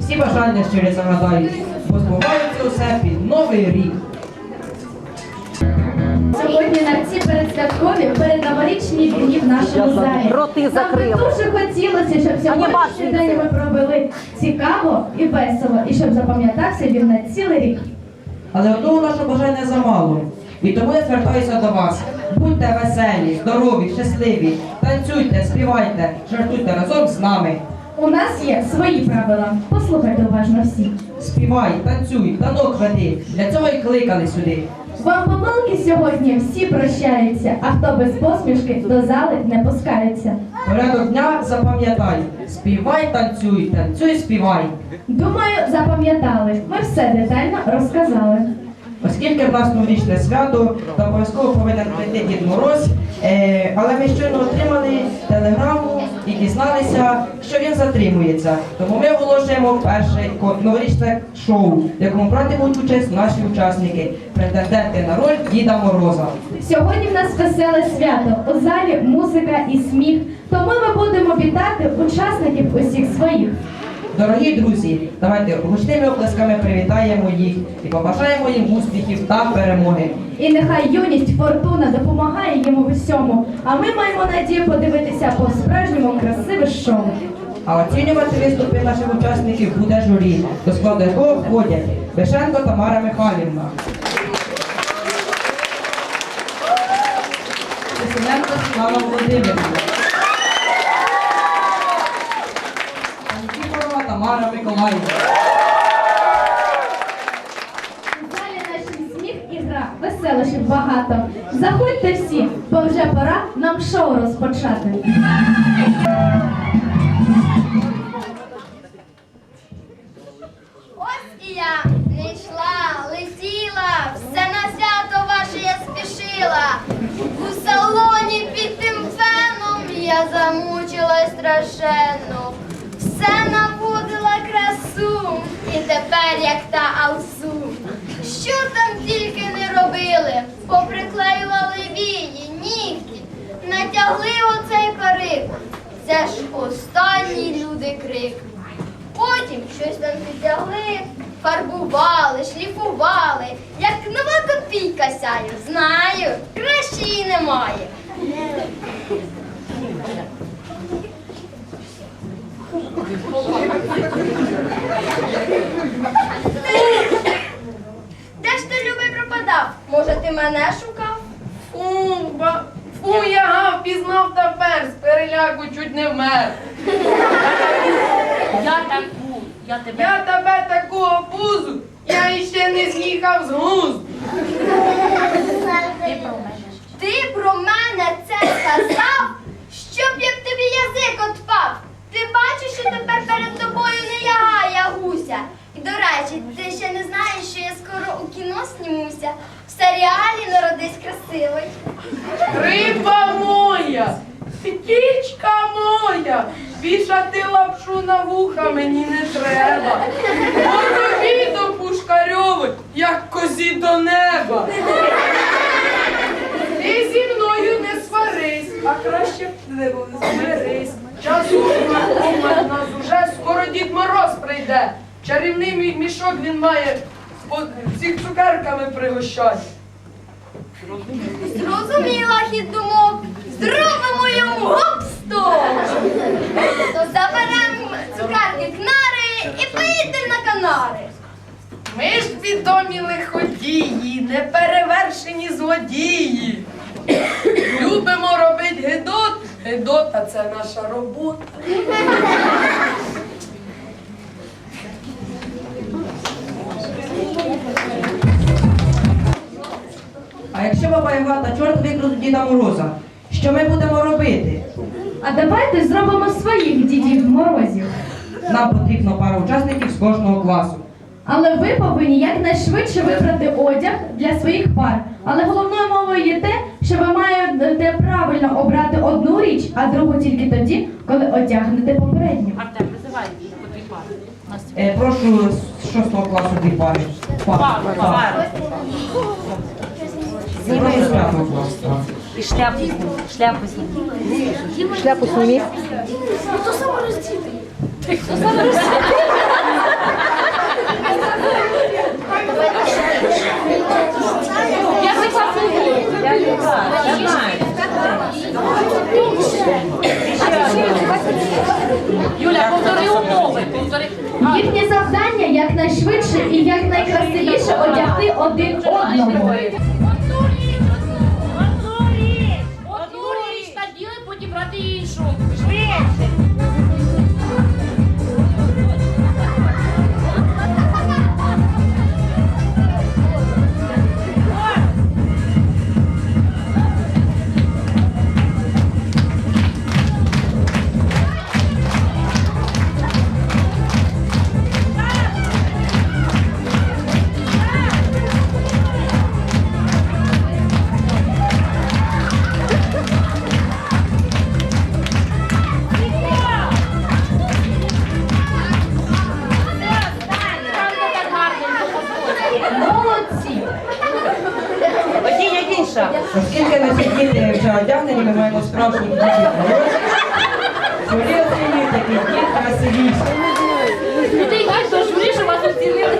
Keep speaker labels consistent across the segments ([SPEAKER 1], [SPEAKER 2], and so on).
[SPEAKER 1] Всі бажання щирі загадають, бо збуваються усе під новий рік.
[SPEAKER 2] Сьогодні на ці передсвяткові передноворічні дні в нашому залі.
[SPEAKER 3] Роти
[SPEAKER 2] Нам би дуже хотілося, щоб сьогоднішній день ми провели цікаво і весело, і щоб запам'ятався він на цілий рік.
[SPEAKER 1] Але одного нашого бажання замало. І тому я звертаюся до вас. Будьте веселі, здорові, щасливі, танцюйте, співайте, жартуйте разом з нами.
[SPEAKER 2] У нас є свої правила. Послухайте уважно всі.
[SPEAKER 1] Співай, танцюй, танок веди. Для цього й кликали сюди.
[SPEAKER 2] Вам помилки сьогодні всі прощаються, а хто без посмішки до зали не пускається.
[SPEAKER 1] Порядок дня запам'ятай. Співай, танцюй, танцюй, співай.
[SPEAKER 2] Думаю, запам'ятали. Ми все детально розказали.
[SPEAKER 1] Оскільки в нас новорічне свято, то обов'язково повинен прийти Дід Мороз, е, але ми щойно отримали телеграму і дізналися, що він затримується. Тому ми оголошуємо перше новорічне шоу, в якому братимуть участь наші учасники, претенденти на роль Діда Мороза.
[SPEAKER 2] Сьогодні в нас веселе свято. У залі музика і сміх. Тому ми будемо вітати учасників усіх своїх.
[SPEAKER 1] Дорогі друзі, давайте гучними оплесками привітаємо їх і побажаємо їм успіхів та перемоги.
[SPEAKER 2] І нехай юність, фортуна допомагає йому в усьому. А ми маємо надію подивитися по справжньому красиве шоу.
[SPEAKER 1] А оцінювати виступи наших учасників буде журі, до складу якого входять Бешенко Тамара Михайлівна. Світлана Володимирівна. Тамара Миколаївна.
[SPEAKER 2] У залі нашій сміх і гра, веселощів багато. Заходьте всі, бо вже пора нам шоу розпочати.
[SPEAKER 4] Ось і я не йшла, летіла, все на свято ваше я спішила. У салоні під тим феном я замучилась страшенно. Тепер як та алсу. Що там тільки не робили, поприклеювали вії, нігті, натягли оцей парик. Це ж останній люди крик. Потім щось там підтягли, фарбували, шліфували. Як нова копійка сяю, знаю, краще її немає. Де ж ти любий пропадав? Може, ти мене шукав?
[SPEAKER 5] Фу, ба... Фу, я гав, пізнав тепер, з переляку чуть не вмер.
[SPEAKER 6] Я таку, я тебе.
[SPEAKER 5] Я тебе такого пузу, я іще не з'їхав з глузду.
[SPEAKER 6] Ти про мене.
[SPEAKER 4] Ти про мене це сказав, щоб як тобі язик
[SPEAKER 5] духами пригощай.
[SPEAKER 4] Зрозуміла хід думок. Зробимо йому гопсто. Заберемо цукерки кнари і поїдемо на канари.
[SPEAKER 5] Ми ж відомі лиходії, неперевершені злодії. Любимо робити гидот, Гедота це наша робота.
[SPEAKER 1] А якщо баба Яга та чорт викрадуть Діда Мороза, що ми будемо робити?
[SPEAKER 2] А давайте зробимо своїх дідів морозів.
[SPEAKER 1] Нам потрібно пара учасників з кожного класу.
[SPEAKER 2] Але ви повинні якнайшвидше вибрати одяг для своїх пар. Але головною мовою є те, що ви маєте правильно обрати одну річ, а другу тільки тоді, коли одягнете попередню.
[SPEAKER 6] Артем, визивай по дві пари. У нас
[SPEAKER 1] Е, прошу з шостого класу дві пари. Пар.
[SPEAKER 6] пару,
[SPEAKER 1] Пар.
[SPEAKER 6] Пару.
[SPEAKER 1] шляпу.
[SPEAKER 6] І шляпу зніми. Шляпу зніми.
[SPEAKER 3] Шляпу саме
[SPEAKER 6] Я
[SPEAKER 1] вже ми маємо справжніх дітей. Журі оцінюють такий дід красивіший.
[SPEAKER 6] Йдеш до журі, що вас оцінили.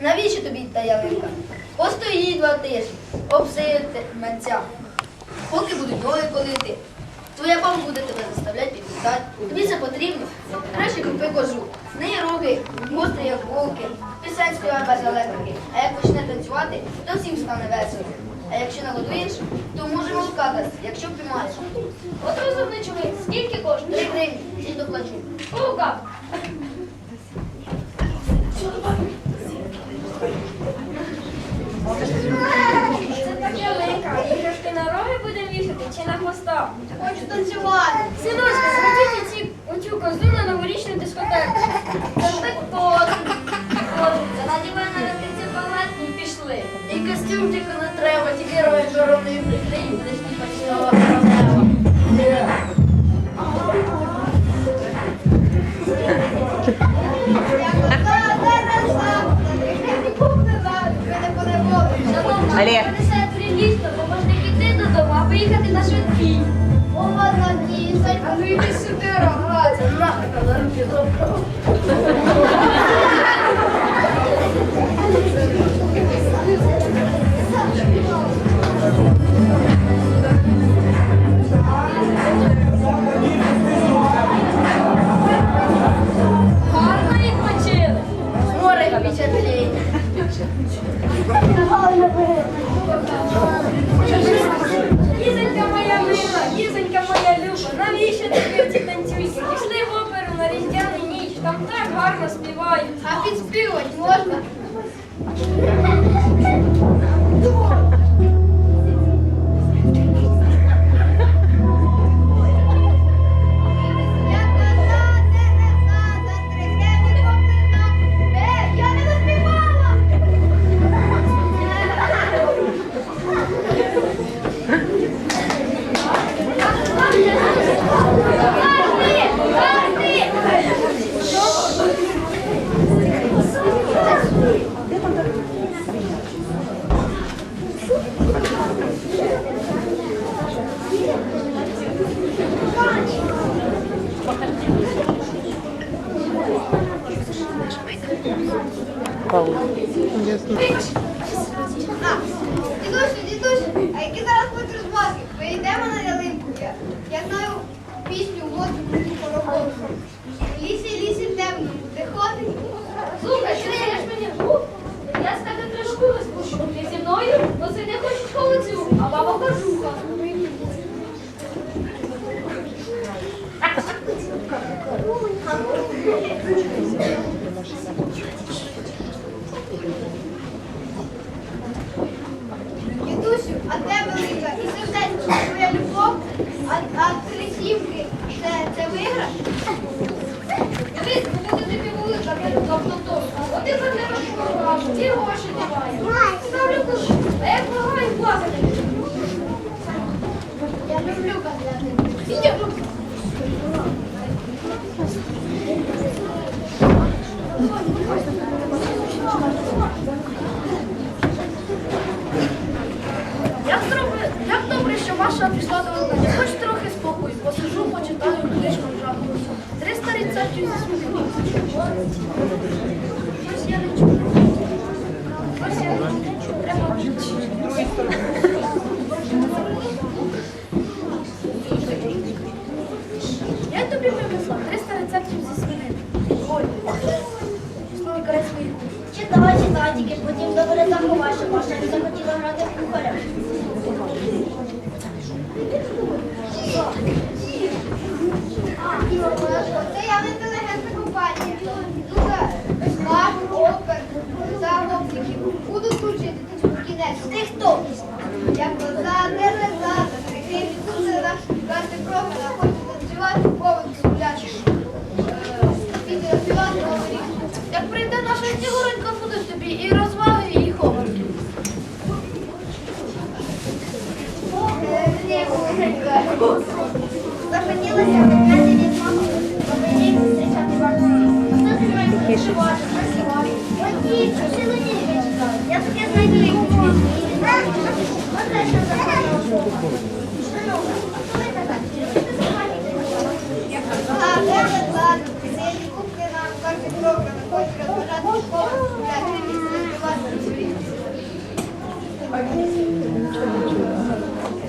[SPEAKER 4] Навіщо тобі та ялинка? Постоїть два тижні, обсиметься. Поки будуть нові колити. Твоя мама буде тебе заставляти підлітати. Тобі це потрібно. Краще купи кожу. В неї роги, гострі, як волки, пісень співає без електрики. А як почне танцювати, то всім стане весело. А якщо нагодуєш, то може волка дасть, якщо піймаєш. От розумний чоловік, скільки коштує? Три гривні, і доплачу. Волка!
[SPEAKER 7] Це так ялинка. Іграшки на роги чи на хвоста?
[SPEAKER 4] Хочу танцювати.
[SPEAKER 7] Синочка, схватіть ці оцю козу на новорічну дискотеку.
[SPEAKER 4] Це так точно.
[SPEAKER 7] Надівай на руки палет і пішли.
[SPEAKER 4] І костюм тільки не треба, тільки рою короною прикрий, будеш не почнова королева.
[SPEAKER 7] Олег. Принесе поїхати на швидкій.
[SPEAKER 4] Опа, кисать. А ну йди сюди, рогатя. Нахрен на руки тільки потім добре заховав, що Маша не захотіла грати в кухаря. переживати, працювати. От ті, що я читаю. Я таке знайду їх. Оце що законна особа. Шановна,
[SPEAKER 7] а хто ви така? Чи любите симпатіки? Гарно, ладно, сидіти,
[SPEAKER 4] купки нам, кожен крок, виходь, розбирати школу, гуляти, місце, власне,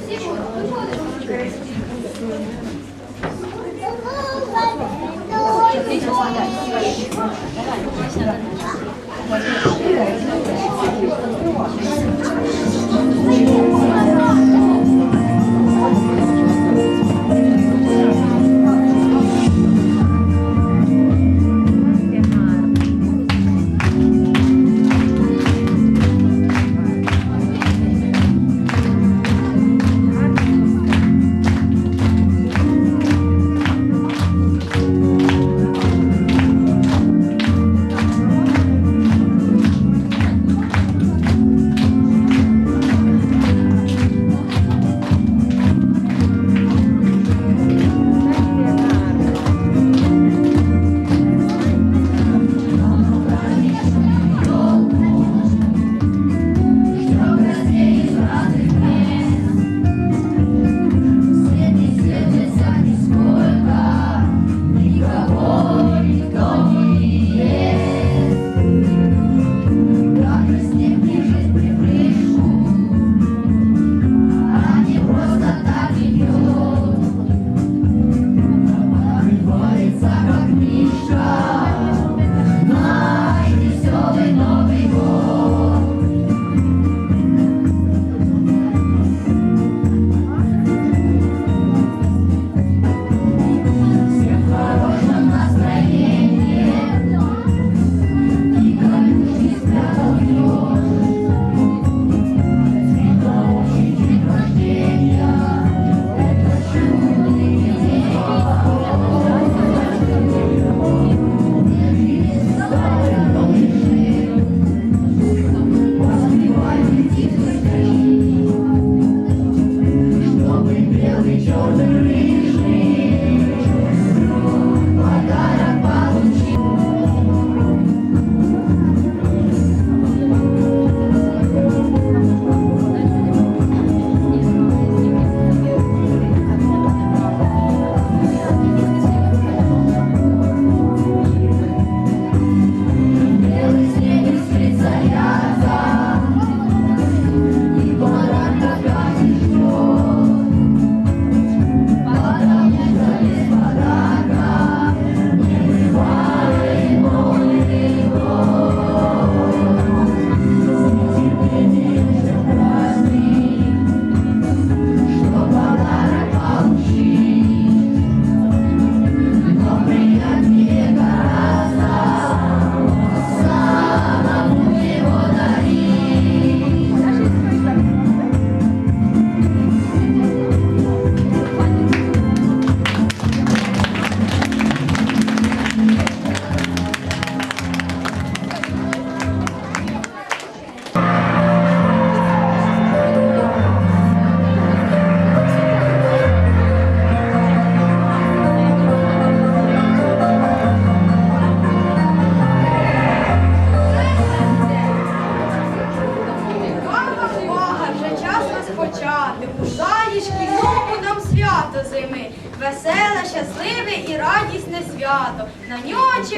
[SPEAKER 4] Всі будуть, виходимо. 对，就放在，就放在那个，我感觉就是现在才想起来，我记，其实有一个，我记得，
[SPEAKER 7] 我记得，我记得，我记得。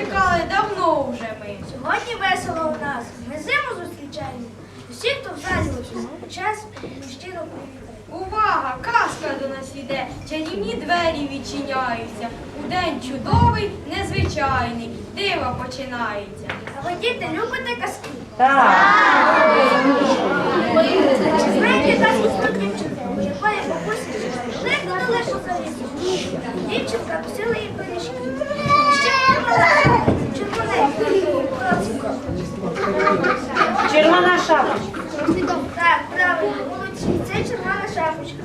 [SPEAKER 7] Чекали давно вже ми.
[SPEAKER 3] Сьогодні весело у нас. Ми зиму зустрічаємо. Усі, хто в залі час, щиро привітаємо.
[SPEAKER 7] Увага! Казка до нас іде, чарівні двері відчиняються. У день чудовий, незвичайний, диво починається.
[SPEAKER 3] А ви діти любите казки?
[SPEAKER 1] Так.
[SPEAKER 3] Знаєте казку дівчинку, у якої бабусі велику далеко завісу? Дівчинка носила їй пиріжки.
[SPEAKER 8] Червона шапочка.
[SPEAKER 3] Так, правильно, молодці. Це червона шапочка.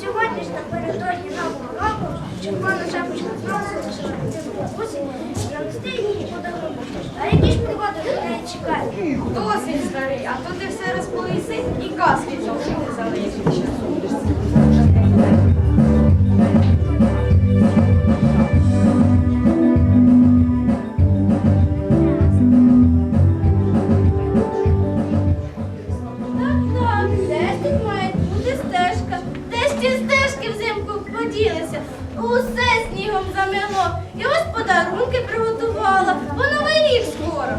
[SPEAKER 3] Сьогодні ж напередодні нового року червона шапочка в бабусі і нести її подарунок. А які ж пригоди на неї чекають?
[SPEAKER 7] Досить старий, а то ти все розповіси і казки не залишиться.
[SPEAKER 3] Снігом замело. Я ось подарунки приготувала, бо новий рік скоро.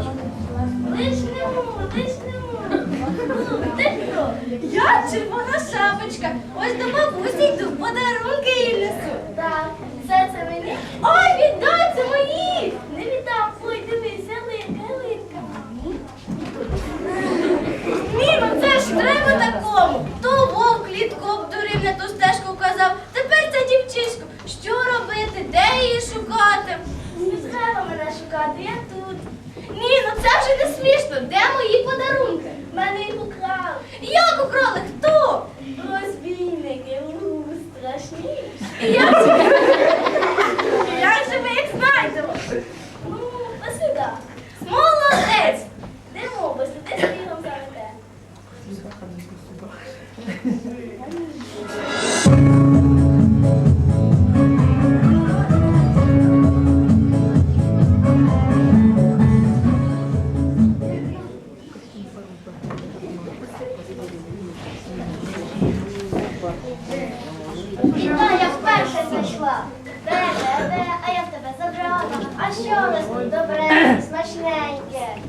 [SPEAKER 3] Лишнемо, лишнемо. Ну, ти хто? Я червона шапочка. Ось до бабусі йду, подарунки їй несу. Так, все це мені. Ой, віддай, це мої!
[SPEAKER 4] Смачненьке?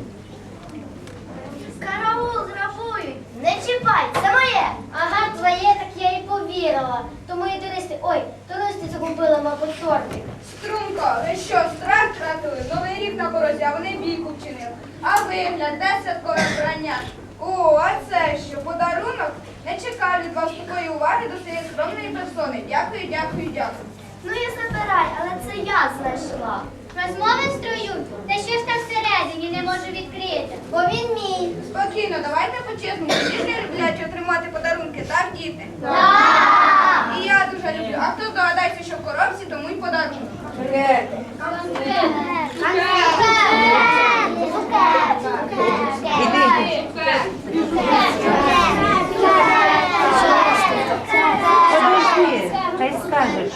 [SPEAKER 4] Караул грабують. Не чіпай, це моє. Ага, твоє, так я і повірила. То мої туристи, ой, туристи загубили, мабуть, тортик.
[SPEAKER 9] Струнко, ви що, страх втратили? Новий рік на порозі, а вони бійку вчинили. А вигляд, де святкове вбрання? О, а це що, подарунок? Не чекав від вас такої уваги до цієї скромної персони. Дякую, дякую, дякую.
[SPEAKER 4] Ну і забирай, але це я знайшла. Розмови строють, та що ж там всередині не можу відкрити, бо він мій.
[SPEAKER 9] Спокійно, давайте по-чесному. Діти люблять отримати подарунки, так, діти?
[SPEAKER 4] Так!
[SPEAKER 9] І я дуже люблю. А хто здогадається, що в коробці, тому й подарунок.
[SPEAKER 8] Подожди, хай скажеш.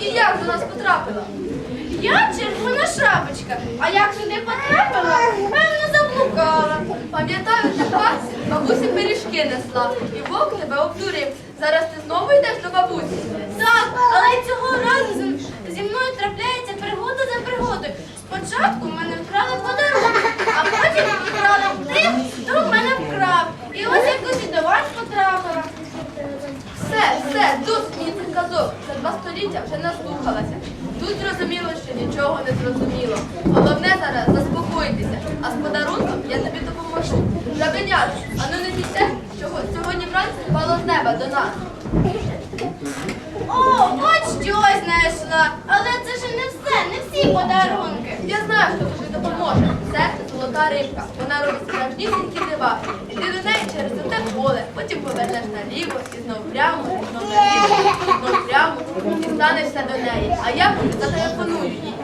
[SPEAKER 10] І як до нас потрапила?
[SPEAKER 11] Я червона шапочка, а як сюди потрапила, певно заблукала.
[SPEAKER 10] Пам'ятаю, в бабусі пиріжки несла, і вовк тебе обдурив. Зараз ти знову йдеш до бабусі.
[SPEAKER 11] Так, але цього разу зі- мною трапляється пригода за пригодою. Спочатку в мене вкрали подарунок, а потім вкрали тих, хто в мене вкрав. І ось якось вас потрапила.
[SPEAKER 10] Все, все, досить мені цих казок. За два століття вже наслухалася. Тут зрозуміло, що нічого не зрозуміло. Головне зараз заспокоїтися, а з подарунком я тобі допоможу. Жабенят, а ну не те, що сьогодні вранці впало з неба до нас.
[SPEAKER 11] О, от щось знайшла. Але це ж не все, не всі подарунки.
[SPEAKER 10] Я знаю, хто тобі допоможе. Це золота рибка. Вона робить справжнісінькі дива. Іди до неї через те поле, потім повернеш наліво і знов прямо, і знов наліво, і знов прямо, і станешся до неї. А я поки зателефоную їй.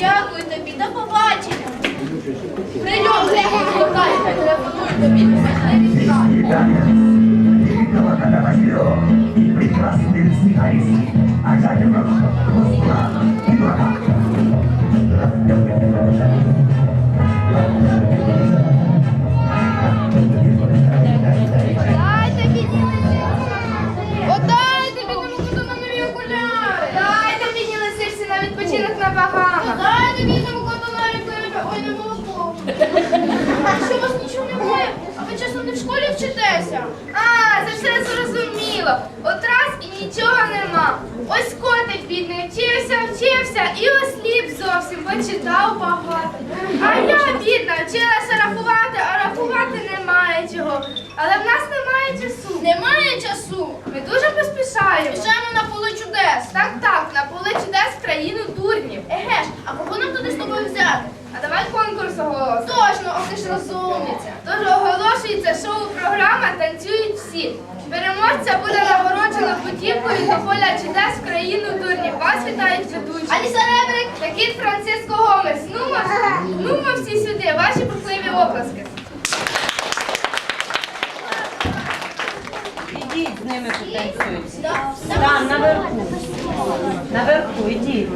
[SPEAKER 11] Дякую тобі, до побачення.
[SPEAKER 10] Прийом, рибку, золота, і хай телефоную тобі. Важливі справи.
[SPEAKER 12] Дайте Дайте на рибу, ой, на молоко. Що вас нічого немає? А ви чесно не в школі вчитеся? А, це все зрозуміло. От раз і нічого нема. Ось котик бідний вчився, вчився і осліп зовсім, бо читав багато. А я, бідна, вчилася рахувати, а рахувати немає чого. Але в нас немає часу. Немає часу. Ми дуже поспішаємо. Пішаємо на поле чудес. Так, так, на поле чудес в країну дурнів. Еге ж, а кого нам туди з тобою взяти? А давай конкурс оголосимо. Точно, ох ти ж розумниця. Тож оголошується шоу-програма Танцюють всі. Переможця буде нагороджено путівкою до поля чудес в країну дурнів. Вас вітають ведучі. Аліса Ребрик та кіт Франциско Гомес. Нумо, нумо всі сюди, ваші бурхливі оплески.
[SPEAKER 8] Ідіть з ними потанцюйте. Там, наверху. Наверху, ідіть.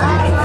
[SPEAKER 13] Даже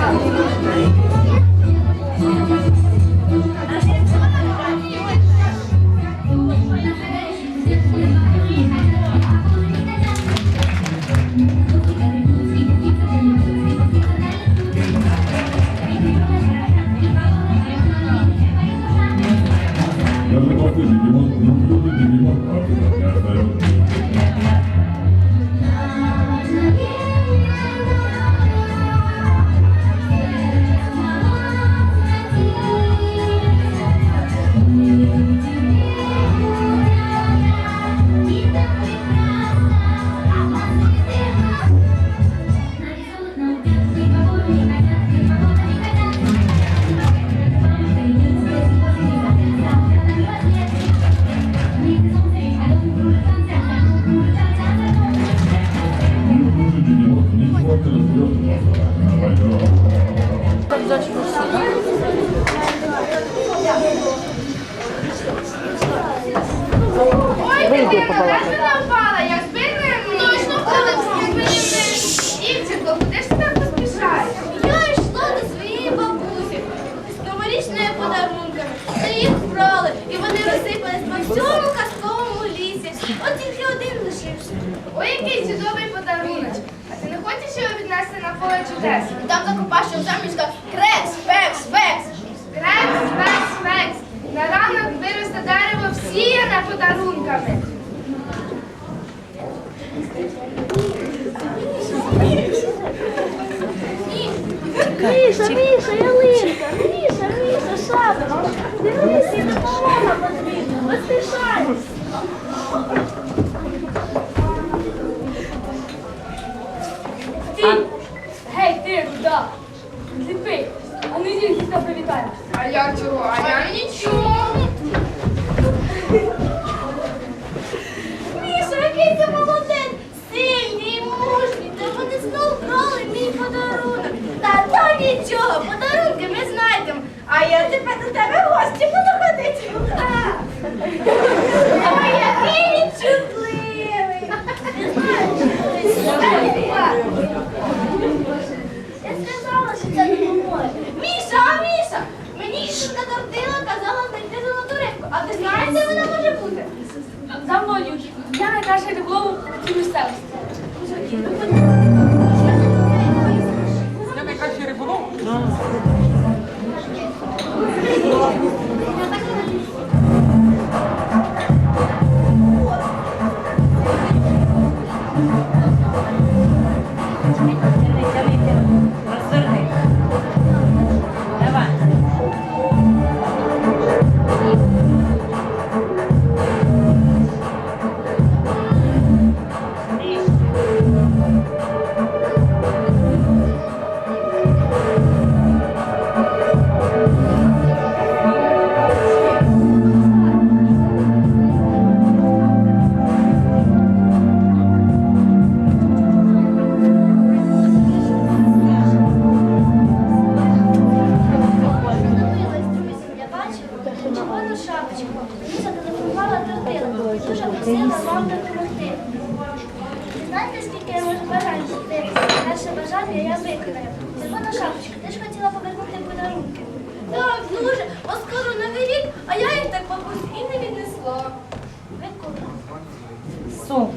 [SPEAKER 11] розсипались по всьому казковому лісі. От тільки один лишився.
[SPEAKER 12] Ой, який чудовий подарунок. Його віднести на поле чудес?
[SPEAKER 11] І Там в землю сказав крекс, фекс, фекс.
[SPEAKER 12] Крекс, фекс, фекс. На ранок виросте дерево всіяне подарунками.
[SPEAKER 3] Міша, Міша, ялинка, Міша, Міша, шапочка. Дивись, і допомога
[SPEAKER 12] Я
[SPEAKER 8] так не
[SPEAKER 3] знаю. жаль, я викидаю. вона шапочка, ти ж хотіла повернути подарунки. Так, дуже, бо скоро новий рік, а я їх так бабусь і не віднесла. Виконала.
[SPEAKER 8] Сум.